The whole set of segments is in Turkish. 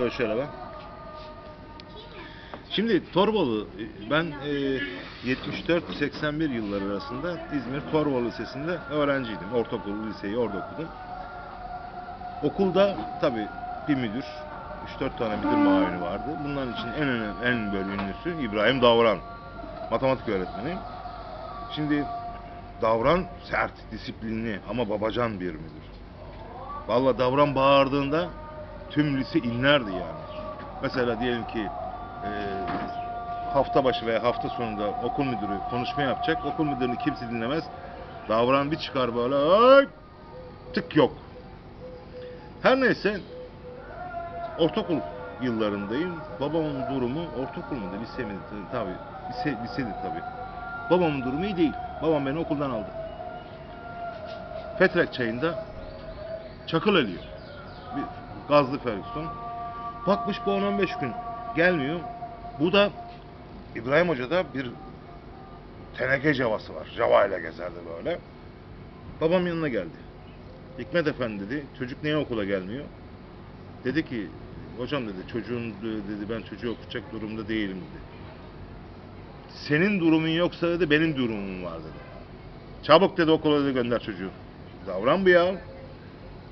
Böyle şöyle bak. Şimdi Torbalı, ben e, 74-81 yılları arasında İzmir Torbalı Lisesi'nde öğrenciydim. Ortaokul, liseyi orada okudum. Okulda tabii bir müdür, 3-4 tane müdür muavini vardı. Bunların için en önemli, en böyle ünlüsü İbrahim Davran. Matematik öğretmeni. Şimdi Davran sert, disiplinli ama babacan bir müdür. Vallahi Davran bağırdığında tüm lise inlerdi yani. Mesela diyelim ki e, hafta başı veya hafta sonunda okul müdürü konuşma yapacak. Okul müdürünü kimse dinlemez. Davran bir çıkar böyle tık yok. Her neyse ortaokul yıllarındayım. Babamın durumu ortaokul muydu, lise miydi? Tabii, lise, liseydi tabii. Babamın durumu iyi değil. Babam beni okuldan aldı. Petrek çayında çakıl ölüyor. Bir gazlı Ferguson. Bakmış bu 10-15 gün gelmiyor. Bu da İbrahim Hoca'da bir teneke cavası var. Java ile gezerdi böyle. Babam yanına geldi. Hikmet Efendi dedi, çocuk niye okula gelmiyor? Dedi ki, hocam dedi, çocuğun dedi, ben çocuğu okutacak durumda değilim dedi. Senin durumun yoksa dedi, benim durumum var dedi. Çabuk dedi okula dedi, gönder çocuğu. Davran bu ya.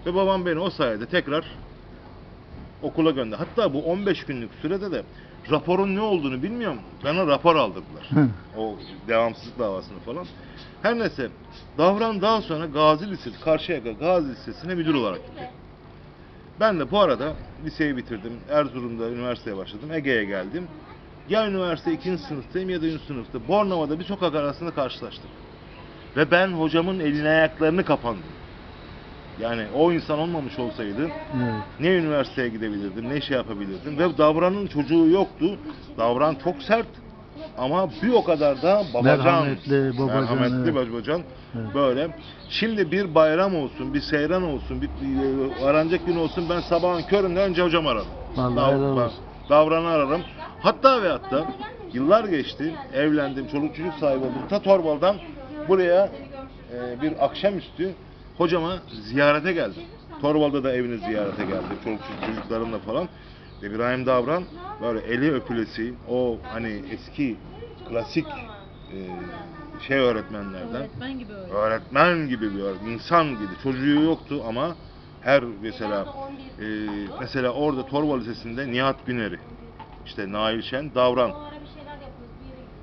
Ve babam beni o sayede tekrar okula gönder. Hatta bu 15 günlük sürede de raporun ne olduğunu bilmiyorum. Bana rapor aldırdılar. o devamsızlık davasını falan. Her neyse Davran daha sonra Gazi Lisesi, Karşıyaka Gazi Lisesi'ne müdür olarak gitti. Ben de bu arada liseyi bitirdim. Erzurum'da üniversiteye başladım. Ege'ye geldim. Ya üniversite ikinci sınıftayım ya da üçüncü sınıfta. Bornova'da bir sokak arasında karşılaştık. Ve ben hocamın elini ayaklarını kapandım. Yani o insan olmamış olsaydı Evet. ne üniversiteye gidebilirdim, ne şey yapabilirdim. Ve Davran'ın çocuğu yoktu. Davran çok sert ama bir o kadar da babacan. Merhametli, babacan, Merhametli babacan. Evet. Böyle. Şimdi bir bayram olsun, bir seyran olsun, bir, bir aranacak gün olsun ben sabahın köründe önce hocam ararım. Vallahi Dav-. Davran'ı ararım. Hatta ve hatta yıllar geçti, evlendim, çoluk çocuk sahibi oldum. Ta Torbalı'dan buraya e, bir akşamüstü hocama ziyarete geldim. Torbalı'da da evine ziyarete geldim. Çoluk çocuk çocuklarımla falan. İbrahim Davran böyle eli öpülesi o hani eski klasik e, şey öğretmenlerden Öğretmen gibi öyle. öğretmen gibi bir öğretmen, insan gibi. Çocuğu yoktu ama her mesela e, mesela orada Torbalı Lisesi'nde Nihat Güner'i, işte Nail Şen, Davran.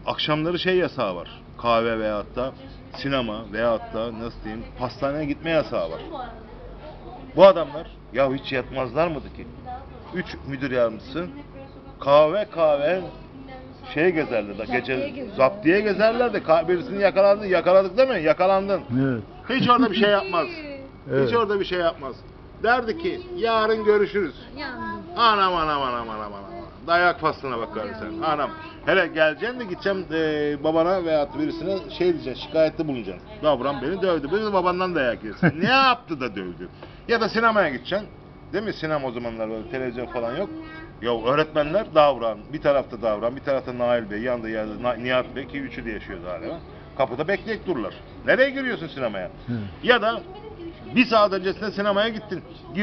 Akşamları şey yasağı var. Kahve veyahut da sinema veyahut da nasıl diyeyim pastaneye gitme yasağı var. Bu adamlar ya hiç yatmazlar mıydı ki? Üç müdür yardımcısı kahve kahve şey gezerler da gece zaptiye gezerler de ka- birisini yakalandın yakaladık değil mi? Yakalandın. Evet. Hiç orada bir şey yapmaz. Evet. Hiç orada bir şey yapmaz. Derdi ki yarın görüşürüz. Anam anam anam anam anam. Dayak faslına bakar sen. Anam. Hele geleceksin de gideceğim e, babana veya birisine şey diyeceksin, şikayette bulunacaksın. Davran beni dövdü. Beni de babandan dayak yersin. ne yaptı da dövdü? Ya da sinemaya gideceksin. Değil mi? Sinema o zamanlar böyle televizyon falan yok. Ya öğretmenler davran. Bir tarafta davran, bir tarafta Nail Bey, yanında yerde Nihat Bey ki üçü de yaşıyordu hala. Kapıda bekleyip dururlar. Nereye giriyorsun sinemaya? Ya da bir saat öncesinde sinemaya gittin. Gir